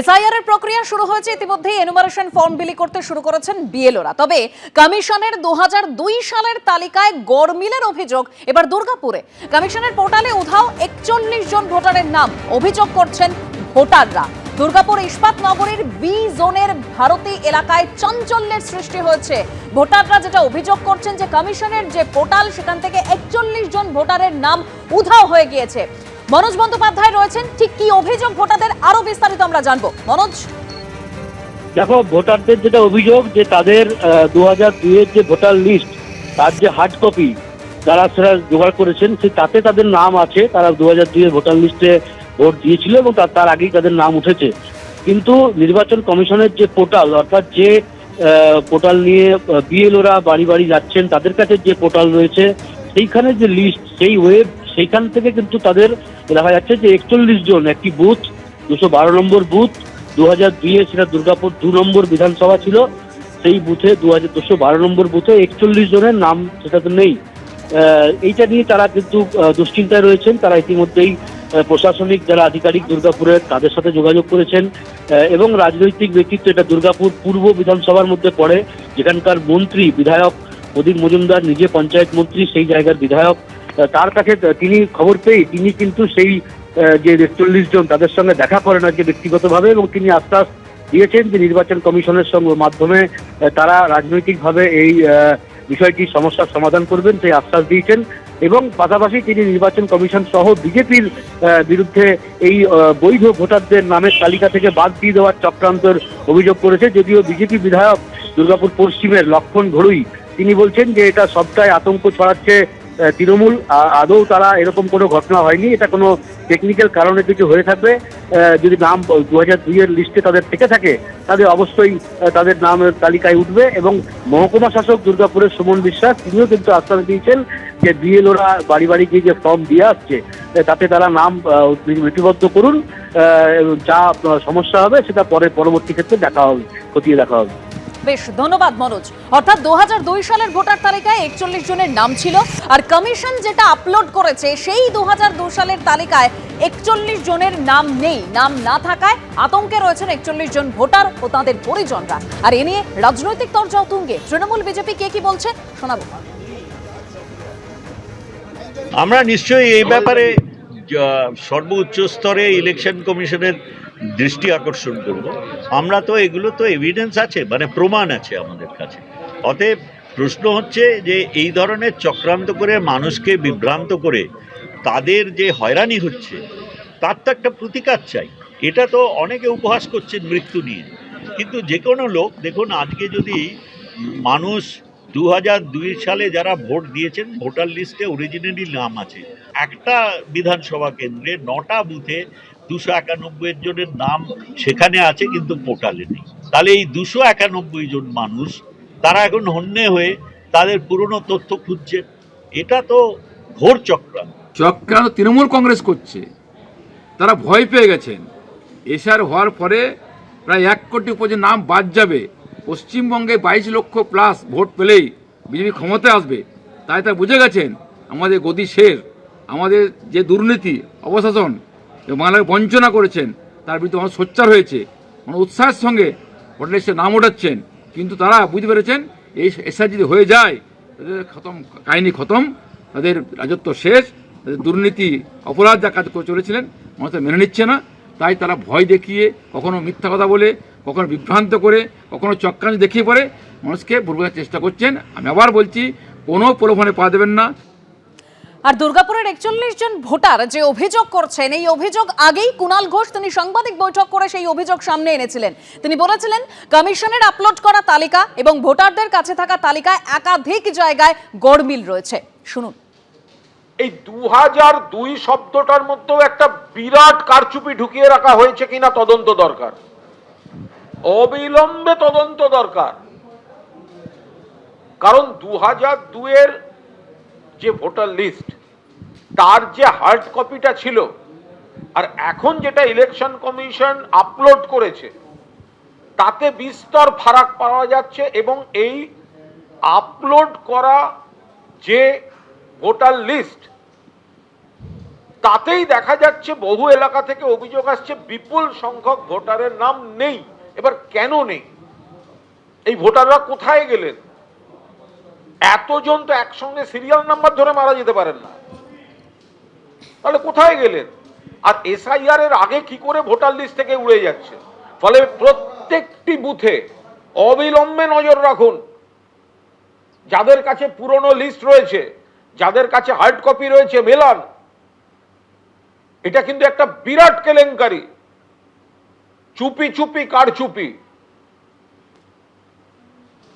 SIR এর প্রক্রিয়া শুরু হয়েছে ইতিমধ্যেই। এনুমারেশন ফর্ম বিলি করতে শুরু করেছেন বিএলওরা। তবে কমিশনের দুহাজার দুই সালের তালিকায় গড়মিলের অভিযোগ এবার দুর্গাপুরে। কমিশনের পোর্টালে উধাও একচল্লিশ জন ভোটারের নাম অভিযোগ করছেন ভোটাররা। দুর্গাপুর ইস্পাত নগরীর বি জোনের ভারতী এলাকায় চাঞ্চল্যের সৃষ্টি হয়েছে। ভোটাররা যেটা অভিযোগ করছেন যে কমিশনের যে পোর্টাল, সেখান থেকে একচল্লিশ জন ভোটারের নাম উধাও হয়ে গিয়েছে। মনোজ বন্দ্যোপাধ্যায় রয়েছেন, ঠিক কি অভিযোগ ভোটারদের আরও বিস্তারিত আমরা জানব। মনোজ? দেখো, ভোটারদের যেটা অভিযোগ যে তাদের দু হাজার দুইয়ের যে ভোটার লিস্ট, তার যে হার্ড কপি যারা সেটা জোগাড় করেছেন, সে তাতে তাদের নাম আছে, তারা দু হাজার দুইয়ের ভোটার লিস্টে ভোট দিয়েছিল এবং তার তার আগেই তাদের নাম উঠেছে। কিন্তু নির্বাচন কমিশনের যে পোর্টাল, অর্থাৎ যে পোর্টাল নিয়ে বিএলওরা বাড়ি বাড়ি যাচ্ছেন, তাদের কাছে যে পোর্টাল রয়েছে, সেইখানে যে লিস্ট, সেই ওয়েব সেইখান থেকে কিন্তু তাদের দেখা যাচ্ছে যে একচল্লিশ জন, একটি বুথ, দুশো বারো নম্বর বুথ দু হাজার দুইয়ে সেটা দুর্গাপুর দু নম্বর বিধানসভা ছিল। সেই বুথে দু হাজার দুশো বারো নম্বর বুথে একচল্লিশ জনের নাম সেটাতে নেই। এইটা নিয়ে তারা কিন্তু দুশ্চিন্তায় রয়েছেন। তারা ইতিমধ্যেই প্রশাসনিক যারা আধিকারিক দুর্গাপুরের, তাদের সাথে যোগাযোগ করেছেন। এবং রাজনৈতিক ব্যক্তিত্ব, এটা দুর্গাপুর পূর্ব বিধানসভার মধ্যে পড়ে। যেখানকার মন্ত্রী, বিধায়ক প্রদীপ মজুমদার, নিজে পঞ্চায়েত মন্ত্রী, সেই জায়গার বিধায়ক। তার কাছে তিনি খবর পেয়ে তিনি কিন্তু সেই যে চল্লিশ জন তাদের সঙ্গে দেখা করেন আজকে ব্যক্তিগতভাবে এবং তিনি আশ্বাস দিয়েছেন যে নির্বাচন কমিশনের সঙ্গে মাধ্যমে তারা রাজনৈতিকভাবে এই বিষয়টি সমস্যার সমাধান করবেন সেই আশ্বাস দিয়েছেন এবং পাশাপাশি তিনি নির্বাচন কমিশন সহ বিজেপির বিরুদ্ধে এই বৈধ ভোটারদের নামের তালিকা থেকে বাদ দিয়ে দেওয়ার চক্রান্তের অভিযোগ করেছে। যদিও বিজেপি বিধায়ক দুর্গাপুর পশ্চিমের লক্ষণ ঘড়ুই, তিনি বলছেন যে এটা সবটাই আতঙ্ক ছড়াচ্ছে তৃণমূল আদৌ তারা এরকম কোনো ঘটনা হয়নি। এটা কোনো টেকনিক্যাল কারণে কিছু হয়ে থাকবে। যদি নাম দু হাজার দুইয়ের লিস্টে তাদের থেকে থাকে তাদের অবশ্যই তাদের নামের তালিকায় উঠবে এবং মহকুমা শাসক দুর্গাপুরের সুমন বিশ্বাস, তিনিও কিন্তু আশ্বাস দিয়েছেন যে বিএলওরা বাড়ি বাড়ি গিয়ে যে ফর্ম দিয়ে আসছে তাতে তারা নাম লিপিবদ্ধ করুন। যা সমস্যা হবে, সেটা পরে পরবর্তী ক্ষেত্রে দেখা হবে, খতিয়ে দেখা হবে। বেশ ধন্যবাদ, মনোজ। অর্থাৎ দু সালের ভোটার তালিকায় একচল্লিশ জনের নাম ছিল। আর কমিশন যেটা আপলোড করেছে, সেই দু সালের তালিকায় একচল্লিশ জনের নাম নেই। নাম না থাকায় আতঙ্কে রয়েছেন একচল্লিশ জন ভোটার ও তাদের পরিজনরা। আর এ নিয়ে রাজনৈতিক তরজাও তুঙ্গে তৃণমূল বিজেপি কে কি বলছে, শোনাবো। আমরা নিশ্চয়ই এই ব্যাপারে সর্বোচ্চ স্তরে ইলেকশন কমিশনের দৃষ্টি আকর্ষণ করব। আমরা তো এগুলো তো এভিডেন্স আছে মানে প্রমাণ আছে আমাদের কাছে। অতএব প্রশ্ন হচ্ছে যে এই ধরনের চক্রান্ত করে মানুষকে বিভ্রান্ত করে তাদের যে হয়রানি হচ্ছে, তার তো একটা প্রতিকার চাই। এটা তো অনেকে উপহাস করছেন মৃত্যু নিয়ে। কিন্তু যে কোনো লোক, দেখুন, আজকে যদি মানুষ দু হাজার দুই সালে যারা ভোট দিয়েছেন, ভোটার লিস্টে অরিজিনালি নাম আছে একটা বিধানসভা কেন্দ্রে নটা বুথে দুশো একানব্বই জনের নাম সেখানে আছে, কিন্তু পোর্টালে নেই। তাহলে এই দুশো একানব্বই জন মানুষ, তারা এখন হন্যে হয়ে তাদের পুরনো তথ্য খুঁজছে। এটা তো ঘোর চক্রান্ত। চক্রান্ত তৃণমূল কংগ্রেস করছে। তারা ভয় পেয়ে গেছেন। এসআর হওয়ার পরে প্রায় এক কোটি উপরে নাম বাদ যাবে। পশ্চিমবঙ্গে বাইশ লক্ষ প্লাস ভোট পেলেই বিজেপি ক্ষমতায় আসবে। তাই তারা বুঝে গেছেন, আমাদের গদি শের আমাদের যে দুর্নীতি, অবশাসন বাংলাকে বঞ্চনা করেছেন, তার বিরুদ্ধে মানুষ সোচ্চার হয়েছে মানে উৎসাহের সঙ্গে ভোটার লিস্টে নাম ওঠাচ্ছেন। কিন্তু তারা বুঝতে পেরেছেন, এই এসআর যদি হয়ে যায়, তাদের খতম, কাহিনী খতম, তাদের রাজত্ব শেষ, তাদের দুর্নীতি, অপরাধ যা কাজ করে চলেছিলেন, মানুষ মেনে নিচ্ছে না। তাই তারা ভয় দেখিয়ে, কখনো মিথ্যা কথা বলে, কখনো বিভ্রান্ত করে, কখনো চক্রান্ত দেখিয়ে পরে মানুষকে ভুলবার চেষ্টা করছেন। আমি আবার বলছি, কোনো প্রলোভনে পা দেবেন না। আর দুর্গাপুরের একচল্লিশ জন ভোটার যে অভিযোগ করছেন, এই অভিযোগ আগেই কুণাল ঘোষ তিনি সাংবাদিক বৈঠক করে সেই অভিযোগ সামনে এনেছিলেন। তিনি বলেছিলেন, কমিশনের আপলোড করা তালিকা এবং ভোটারদের কাছে থাকা তালিকায় একাধিক জায়গায় গড়মিল রয়েছে। শুনুন। এই দু হাজার দুই শব্দটার মধ্যেও একটা বিরাট কারচুপি ঢুকিয়ে রাখা হয়েছে কিনা তদন্ত দরকার। অবিলম্বে তদন্ত দরকার। কারণ দু হাজার দুয়ের যে ভোটার লিস্ট তার যে হার্ড কপিটা ছিল, আর এখন যেটা ইলেকশন কমিশন আপলোড করেছে, তাতে বিস্তর ফারাক পাওয়া যাচ্ছে এবং এই আপলোড করা যে ভোটার লিস্ট তাতেই দেখা যাচ্ছে বহু এলাকা থেকে অভিযোগ আসছে বিপুল সংখ্যক ভোটারের নাম নেই। এবার কেন নেই? এই ভোটাররা কোথায় গেলেন? এতজন তো একসঙ্গে সিরিয়াল নাম্বার ধরে মারা যেতে পারেন না। তাহলে কোথায় গেলেন? আর এসআইআর এর আগে কি করে ভোটার লিস্ট থেকে উড়ে যাচ্ছে? ফলে প্রত্যেকটি বুথে অবিলম্বে নজর রাখুন। যাদের কাছে পুরনো লিস্ট রয়েছে, যাদের কাছে হার্ড কপি রয়েছে, মেলান। এটা কিন্তু একটা বিরাট কেলেঙ্কারি। চুপি চুপি কার চুপি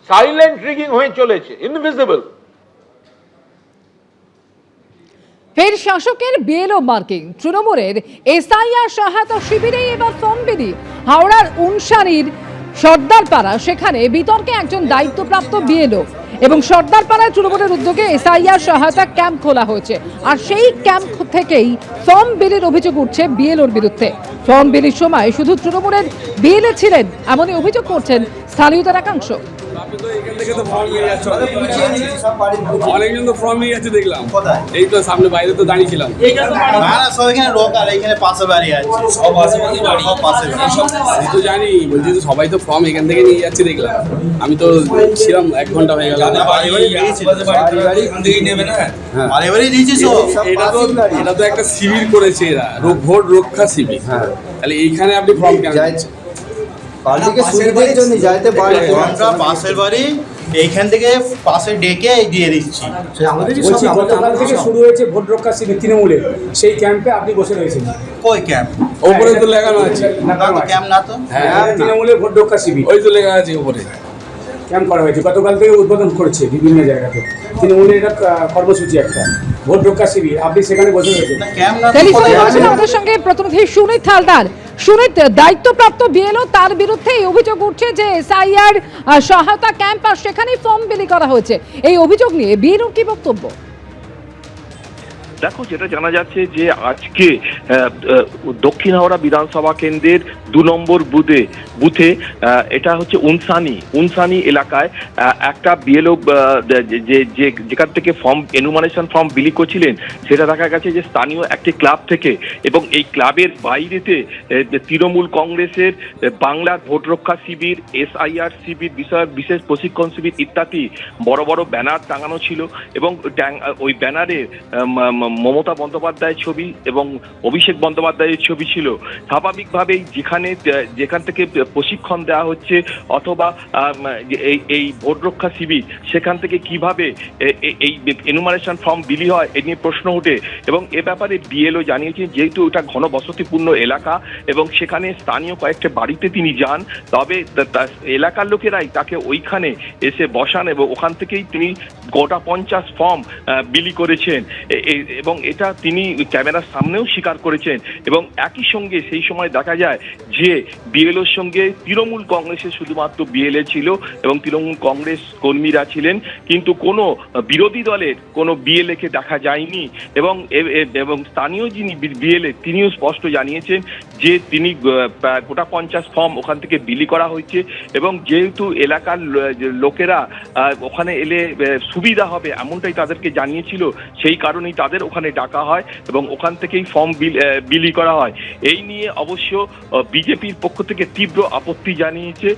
সাইলেন্ট রিগিং হয়ে চলেছে ইনভিজিবল ফের শাসকের বিএলও মার্কিং। তৃণমূলের এসআইআর সহায়তা শিবিরে এবার ফর্ম বিধি হাওড়ার উনসারির সর্দারপাড়া, সেখানে বিতর্কে একজন দায়িত্বপ্রাপ্ত বিএলও। এবং সর্দারপাড়ায় তৃণমূলের উদ্যোগে এসআইআর সহায়তা ক্যাম্প খোলা হয়েছে। আর সেই ক্যাম্প থেকেই ফর্ম বিলির অভিযোগ উঠছে বিএলওর বিরুদ্ধে। ফর্ম বিলির সময় শুধু তৃণমূলের বিএলএ ছিলেন, এমনই অভিযোগ করছেন স্থানীয়দের একাংশ। আপনি তো এখান থেকে তো ফর্ম নিয়ে যাচ্ছ অনেকজন তো ফর্ম নিয়ে যাচ্ছে দেখলাম। এই তো সামনে বাইরে তো দাঁড়িয়েছিলাম। না না সব এখানে লোকাল এখানে পাশে বাড়ি আছে। সব আশেপাশে বাড়ি। সব পাশে বাড়ি। আমি তো জানি বলছি তো সবাই তো ফর্ম এখান থেকে নিয়ে যাচ্ছে দেখলাম। আমি তো ছিলাম এক ঘণ্টা হয়ে গেল। হ্যাঁ। এটা তো একটা শিবির করেছে এরা। ভোট রক্ষা শিবির। তাহলে এইখানে আপনি ফর্ম কেন আমরা পাশের বাড়ি এইখান থেকে পাশে ডেকে দিয়ে দিচ্ছি। গতকাল থেকে শুরু হয়েছে ভোট রক্ষা শিবির তৃণমূলের সেই ক্যাম্পে আপনি বসে রয়েছেন। কই ক্যাম্প? ওপরে তো লেখানো আছে ক্যাম্প না তো? হ্যাঁ তৃণমূলের ভোট রক্ষা শিবির। ওই তো লেখা আছে ওপরে ক্যাম্প করা হয়েছে। গতকাল থেকে উদ্বোধন করেছে বিভিন্ন জায়গাতে তৃণমূলের এটা কর্মসূচি একটা। ভোট রক্ষা শিবির। আপনি সেখানে বসে রয়েছেন। না ক্যাম্প না? আমাদের সঙ্গে প্রতিনিধি সুনীত হালদার। সুনীত দায়িত্বপ্রাপ্ত বিএলও তার বিরুদ্ধে এই অভিযোগ উঠছে যে এসআইআর সহায়তা ক্যাম্প আর সেখানেই ফর্ম বিলি করা হয়েছে। এই অভিযোগ নিয়ে বিএলওর কি বক্তব্য? দেখো, যেটা জানা যাচ্ছে যে আজকে দক্ষিণ হাওড়া বিধানসভা কেন্দ্রের দু নম্বর বুথে বুথে এটা হচ্ছে উনসানি উনসানি এলাকায় একটা বিএলও যে যে যেখান থেকে ফর্ম এনুমারেশন ফর্ম বিলি করছিলেন, সেটা দেখা গেছে যে স্থানীয় একটি ক্লাব থেকে এবং এই ক্লাবের বাইরেতে তৃণমূল কংগ্রেসের বাংলার ভোট রক্ষা শিবির, এসআইআর শিবির বিষয়ক বিশেষ প্রশিক্ষণ শিবির ইত্যাদি বড় বড় ব্যানার টাঙানো ছিল এবং ওই ব্যানারে মমতা বন্দ্যোপাধ্যায়ের ছবি এবং অভিষেক বন্দ্যোপাধ্যায়ের ছবি ছিল। স্বাভাবিকভাবেই যেখানে, যেখান থেকে প্রশিক্ষণ দেওয়া হচ্ছে অথবা এই এই ভোট রক্ষা শিবির, সেখান থেকে কীভাবে এই এনুমারেশন ফর্ম বিলি হয় এ নিয়ে প্রশ্ন ওঠে এবং এ ব্যাপারে বিএলও জানিয়েছেন যেহেতু এটা ঘনবসতিপূর্ণ এলাকা এবং সেখানে স্থানীয় কয়েকটা বাড়িতে তিনি যান, তবে এলাকার লোকেরাই তাকে ওইখানে এসে বসান এবং ওখান থেকেই তিনি গোটা পঞ্চাশ ফর্ম বিলি করেছেন। এবং এটা তিনি ক্যামেরার সামনেও স্বীকার করেছেন। এবং একই সঙ্গে সেই সময় দেখা যায় যে বিএলওর সঙ্গে তৃণমূল কংগ্রেসের শুধুমাত্র বিএলএ ছিল এবং তৃণমূল কংগ্রেস কর্মীরা ছিলেন, কিন্তু কোনো বিরোধী দলের কোনো বিএলএ কে দেখা যায়নি। এবং এবং স্থানীয় যিনি বিএলএ, তিনিও স্পষ্ট জানিয়েছেন যে তিনি গোটা পঞ্চাশ ফর্ম ওখান থেকে বিলি করা হয়েছে এবং যেহেতু এলাকার লোকেরা ওখানে এলে সুবিধা হবে এমনটাই তাদেরকে জানিয়েছিল, সেই কারণেই তাদের ওখানে ডাকা হয় এবং ওখান থেকেই ফর্ম বিল- করা হয়। এই নিয়ে অবশ্য বিজেপির পক্ষ থেকে তীব্র আপত্তি জানিয়েছে।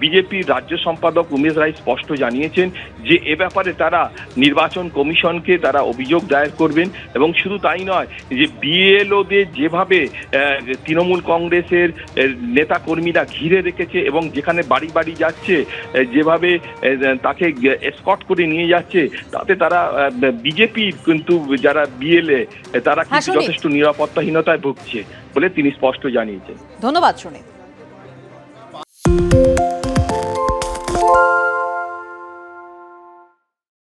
বিজেপির রাজ্য সম্পাদক উমেশ রায় স্পষ্ট জানিয়েছেন যে, এ ব্যাপারে তারা নির্বাচন কমিশনকে তারা অভিযোগ দায়ের করবেন এবং শুধু তাই নয়, যে বিএলওদের যেভাবে তৃণমূল কংগ্রেসের নেতা কর্মীরা ঘিরে রেখেছে এবং যেখানে বাড়ি বাড়ি যাচ্ছে যেভাবে তাকে এসকট করে নিয়ে যাচ্ছে, তাতে তারা বিজেপির কিন্তু যারা বিএলএ তারা কিছু কিন্তু যথেষ্ট নিরাপত্তাহীনতায় ভুগছে বলে তিনি স্পষ্ট জানিয়েছেন। ধন্যবাদ সুনীত